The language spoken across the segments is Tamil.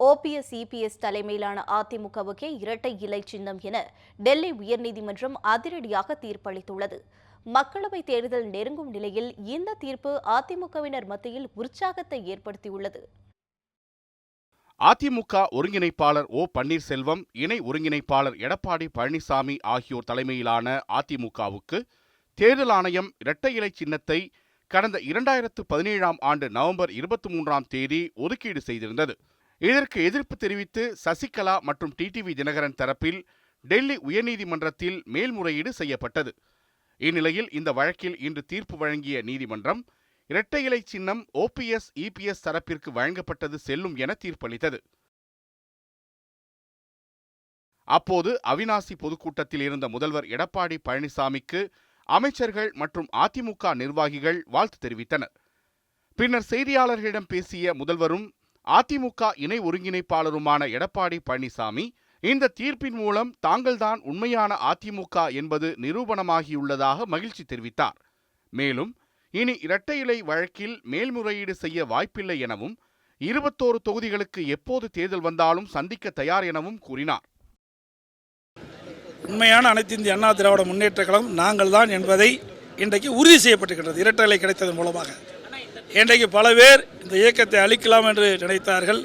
ஓபிஎஸ் இபிஎஸ் தலைமையிலான அதிமுகவுக்கே இரட்டை இலை சின்னம் என டெல்லி உயர்நீதிமன்றம் அதிரடியாக தீர்ப்பளித்துள்ளது. மக்களவைத் தேர்தல் நெருங்கும் நிலையில் இந்த தீர்ப்பு அதிமுகவினர் மத்தியில் உற்சாகத்தை ஏற்படுத்தியுள்ளது. அதிமுக ஒருங்கிணைப்பாளர் ஓ பன்னீர்செல்வம் இணை ஒருங்கிணைப்பாளர் எடப்பாடி பழனிசாமி ஆகியோர் தலைமையிலான அதிமுகவுக்கு தேர்தல் ஆணையம் இரட்டை இலை சின்னத்தை கடந்த இரண்டாயிரத்து பதினேழாம் ஆண்டு நவம்பர் இருபத்தி மூன்றாம் தேதி ஒதுக்கீடு செய்திருந்தது. இதற்கு எதிர்ப்பு தெரிவித்து சசிகலா மற்றும் டிடிவி தினகரன் தரப்பில் டெல்லி உயர்நீதிமன்றத்தில் மேல்முறையீடு செய்யப்பட்டது. இந்நிலையில் இந்த வழக்கில் இன்று தீர்ப்பு வழங்கிய நீதிமன்றம் இரட்டை இலை சின்னம் ஓபிஎஸ் இபிஎஸ் தரப்பிற்கு வழங்கப்பட்டது செல்லும் என தீர்ப்பளித்தது. அப்போது அவினாசி பொதுக்கூட்டத்தில் இருந்த முதல்வர் எடப்பாடி பழனிசாமிக்கு அமைச்சர்கள் மற்றும் அதிமுக நிர்வாகிகள் வாழ்த்து தெரிவித்தனர். பின்னர் செய்தியாளர்களிடம் பேசிய முதல்வரும் அதிமுக இணை ஒருங்கிணைப்பாளருமான எடப்பாடி பழனிசாமி இந்த தீர்ப்பின் மூலம் தாங்கள்தான் உண்மையான அதிமுக என்பது நிரூபணமாகியுள்ளதாக மகிழ்ச்சி தெரிவித்தார். மேலும் இனி இரட்டை இலை வழக்கில் மேல்முறையீடு செய்ய வாய்ப்பில்லை எனவும் இருபத்தோரு தொகுதிகளுக்கு எப்போது தேர்தல் வந்தாலும் சந்திக்க தயார் எனவும் கூறினார். உண்மையான அனைத்து இந்திய அண்ணா திராவிட முன்னேற்ற கழகம் நாங்கள் தான் என்பதை இன்றைக்கு உறுதி செய்யப்பட்டிருக்கின்றது. இரட்டை இலை கிடைத்ததன் மூலமாக. இன்றைக்கு பல பேர் இந்த இயக்கத்தை அழிக்கலாம் என்று நினைத்தார்கள்.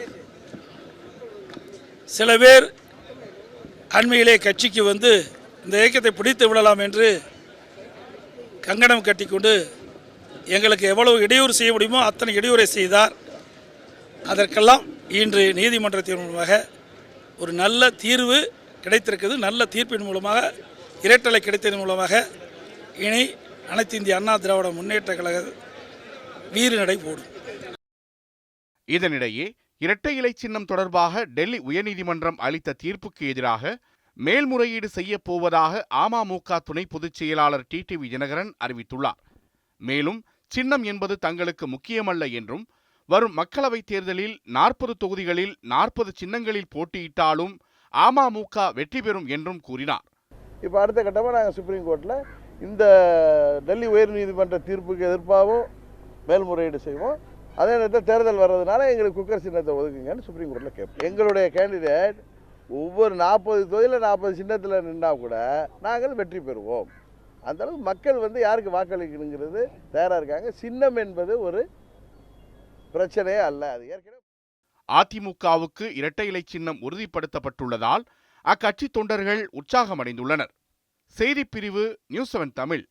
சில பேர் அண்மையிலே கட்சிக்கு வந்து இந்த இயக்கத்தை பிடித்து விடலாம் என்று கங்கணம் கட்டிக்கொண்டு எங்களுக்கு எவ்வளவு இடையூறு செய்ய முடியுமோ அத்தனை இடையூறை செய்தார். அதற்கெல்லாம் இன்று நீதிமன்றத்தின் மூலமாக ஒரு நல்ல தீர்வு கிடைத்திருக்கிறது. நல்ல தீர்ப்பின் மூலமாக இரட்டலை கிடைத்ததன் மூலமாக இனி அனைத்து இந்திய அண்ணா திராவிட முன்னேற்ற கழக வீறு நடை போடும். இதனிடையே இரட்டை இலை சின்னம் தொடர்பாக டெல்லி உயர்நீதிமன்றம் அளித்த தீர்ப்புக்கு எதிராக மேல்முறையீடு செய்யப் போவதாக அமமுக துணை பொதுச் செயலாளர் டிடிவி தினகரன் அறிவித்துள்ளார். மேலும் சின்னம் என்பது தங்களுக்கு முக்கியமல்ல என்றும் வரும் மக்களவைத் தேர்தலில் நாற்பது தொகுதிகளில் நாற்பது சின்னங்களில் போட்டியிட்டாலும் அமமுக வெற்றி பெறும் என்றும் கூறினார். இப்போ அடுத்த கட்டமாக நாங்கள் சுப்ரீம் கோர்ட்டில் இந்த டெல்லி உயர் நீதிமன்ற தீர்ப்புக்கு எதிர்ப்பாகவும் மேல்முறையீடு செய்வோம். அதே நேரத்தில் தேர்தல் வர்றதுனால எங்களுக்கு குக்கர் சின்னத்தை ஒதுக்குங்கன்னு சுப்ரீம் கோர்ட்டில் கேட்போம். எங்களுடைய கேண்டிடேட் ஒவ்வொரு நாற்பது தொகுதியில் நாற்பது சின்னத்தில் நின்னா கூட நாங்கள் வெற்றி பெறுவோம். அந்தளவுக்கு மக்கள் வந்து யாருக்கு வாக்களிக்கணுங்கிறது தயாராக இருக்காங்க. சின்னம் என்பது ஒரு பிரச்சனையே அல்ல. அது ஏற்கனவே அதிமுகவுக்கு இரட்டை இலை சின்னம் உறுதிப்படுத்தப்பட்டுள்ளதால் அக்கட்சி தொண்டர்கள் உற்சாகமடைந்துள்ளனர். செய்திப் பிரிவு நியூஸ் செவன் தமிழ்.